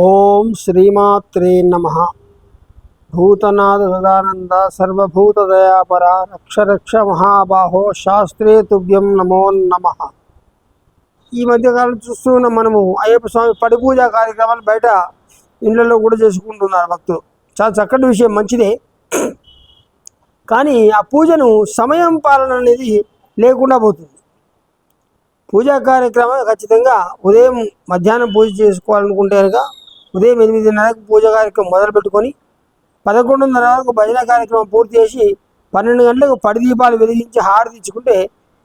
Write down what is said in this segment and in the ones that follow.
ఓం శ్రీమాత్రే నమ. భూతనాథ సదానంద సర్వభూతదయాపర రక్షరక్ష మహాబాహో శాస్త్రే తుభ్యం నమో నమ. ఈ మధ్యకాలం చూస్తున్న మనము అయ్యప్ప స్వామి పడిపూజ కార్యక్రమాలు బయట ఇళ్ళల్లో కూడా చేసుకుంటున్నారు భక్తులు. చాలా చక్కటి విషయం మంచిదే. కానీ ఆ పూజను సమయం పాలన అనేది లేకుండా పోతుంది. పూజా కార్యక్రమం ఖచ్చితంగా ఉదయం మధ్యాహ్నం పూజ చేసుకోవాలనుకుంటే కనుక ఉదయం ఎనిమిదిన్నరకు పూజ కార్యక్రమం మొదలు పెట్టుకొని పదకొండున్నర వరకు భజన కార్యక్రమం పూర్తి చేసి పన్నెండు గంటలకు పడి దీపాలు వెలిగించి హారతి ఇచ్చుకుంటే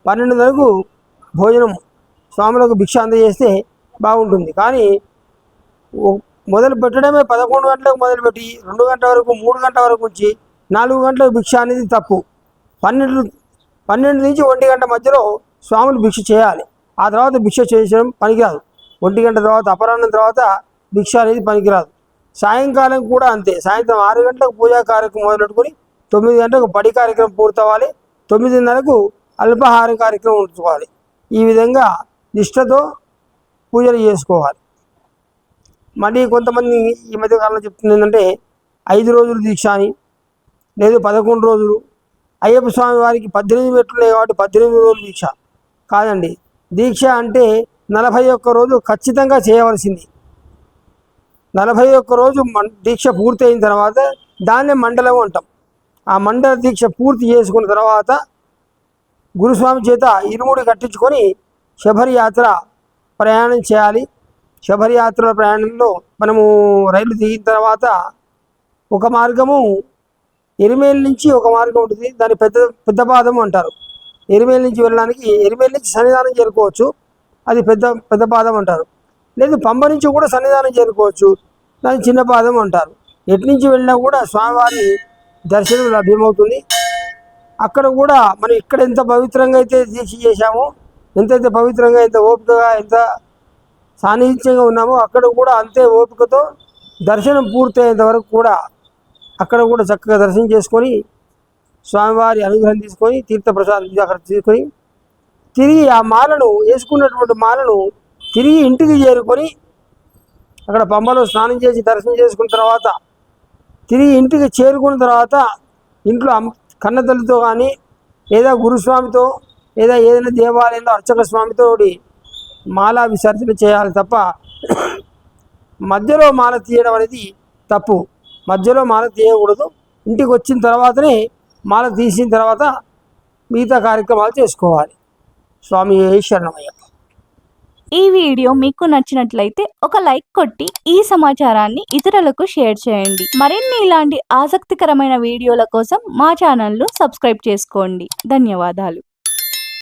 పన్నెండున్నరకు భోజనం స్వాములకు భిక్ష అందజేస్తే బాగుంటుంది. కానీ మొదలు పెట్టడమే పదకొండు గంటలకు మొదలుపెట్టి రెండు గంటల వరకు మూడు గంటల వరకు ఉంచి నాలుగు గంటలకు భిక్ష అనేది తప్పు. పన్నెండు పన్నెండు నుంచి ఒంటి గంట మధ్యలో స్వాములు భిక్ష చేయాలి. ఆ తర్వాత భిక్ష చేయడం పనికిరాదు. ఒంటి గంట తర్వాత అపరాహ్నం తర్వాత భిక్ష అనేది పనికిరాదు. సాయంకాలం కూడా అంతే. సాయంత్రం ఆరు గంటలకు పూజా కార్యక్రమం మొదలెట్టుకొని తొమ్మిది గంటలకు పడి కార్యక్రమం పూర్తవ్వాలి. తొమ్మిదిన్నరకు అల్పాహార కార్యక్రమం ఉంచుకోవాలి. ఈ విధంగా నిష్ఠతో పూజలు చేసుకోవాలి. మళ్ళీ కొంతమంది ఈ మధ్య కాలంలో చెప్తుంది ఏంటంటే ఐదు రోజులు దీక్ష అని లేదు పదకొండు రోజులు. అయ్యప్ప స్వామి వారికి పద్దెనిమిది మెట్లు ఉన్నాయి కాబట్టి పద్దెనిమిది రోజులు దీక్ష. కాదండి దీక్ష అంటే నలభై ఒక్క రోజు ఖచ్చితంగా చేయవలసింది. నలభై ఒక్క రోజు మం దీక్ష పూర్తి అయిన తర్వాత దాన్నే మండలం అంటాం. ఆ మండల దీక్ష పూర్తి చేసుకున్న తర్వాత గురుస్వామి చేత ఇరుముడి కట్టించుకొని శబరియాత్ర ప్రయాణం చేయాలి. శబరియాత్ర ప్రయాణంలో మనము రైలు దిగిన తర్వాత ఒక మార్గము ఎరిమేల్ నుంచి ఒక మార్గం ఉంటుంది. దాన్ని పెద్ద పెద్ద పాదం అంటారు. ఎరిమేల్ నుంచి వెళ్ళడానికి ఎరిమేల్ నుంచి సన్నిధానం చేరుకోవచ్చు. అది పెద్ద పెద్ద పాదం అంటారు. లేదు పంబ నుంచి కూడా సన్నిధానం చేరుకోవచ్చు. దాన్ని చిన్న పాదం అంటారు. ఎట్నుంచి వెళ్ళినా కూడా స్వామివారి దర్శనం లభ్యమవుతుంది. అక్కడ కూడా మనం ఇక్కడ ఎంత పవిత్రంగా అయితే దీక్ష చేశామో ఎంతైతే పవిత్రంగా ఎంత ఓపికగా ఎంత సాన్నిహిత్యంగా ఉన్నామో అక్కడ కూడా అంతే ఓపికతో దర్శనం పూర్తయ్యేంత వరకు కూడా అక్కడ కూడా చక్కగా దర్శనం చేసుకొని స్వామివారి అనుగ్రహం తీసుకొని తీర్థప్రసాదం అక్కడ తీసుకొని తిరిగి ఆ మాలను వేసుకున్నటువంటి మాలను తిరిగి ఇంటికి చేరుకొని అక్కడ పంబలో స్నానం చేసి దర్శనం చేసుకున్న తర్వాత తిరిగి ఇంటికి చేరుకున్న తర్వాత ఇంట్లో కన్నతల్లితో కానీ లేదా గురుస్వామితో లేదా ఏదైనా దేవాలయంలో అర్చక స్వామితో మాలా విసర్జన చేయాలి తప్ప మధ్యలో మాల తీయడం అనేది తప్పు. మధ్యలో మాల తీయకూడదు. ఇంటికి వచ్చిన తర్వాతనే మాల తీసిన తర్వాత మిగతా కార్యక్రమాలు చేసుకోవాలి. స్వామి శరణమయ్యప్ప. ఈ వీడియో మీకు నచ్చినట్లయితే ఒక లైక్ కొట్టి ఈ సమాచారాన్ని ఇతరులకు షేర్ చేయండి. మరిన్ని ఇలాంటి ఆసక్తికరమైన వీడియోల కోసం మా ఛానల్ను సబ్స్క్రైబ్ చేసుకోండి. ధన్యవాదాలు.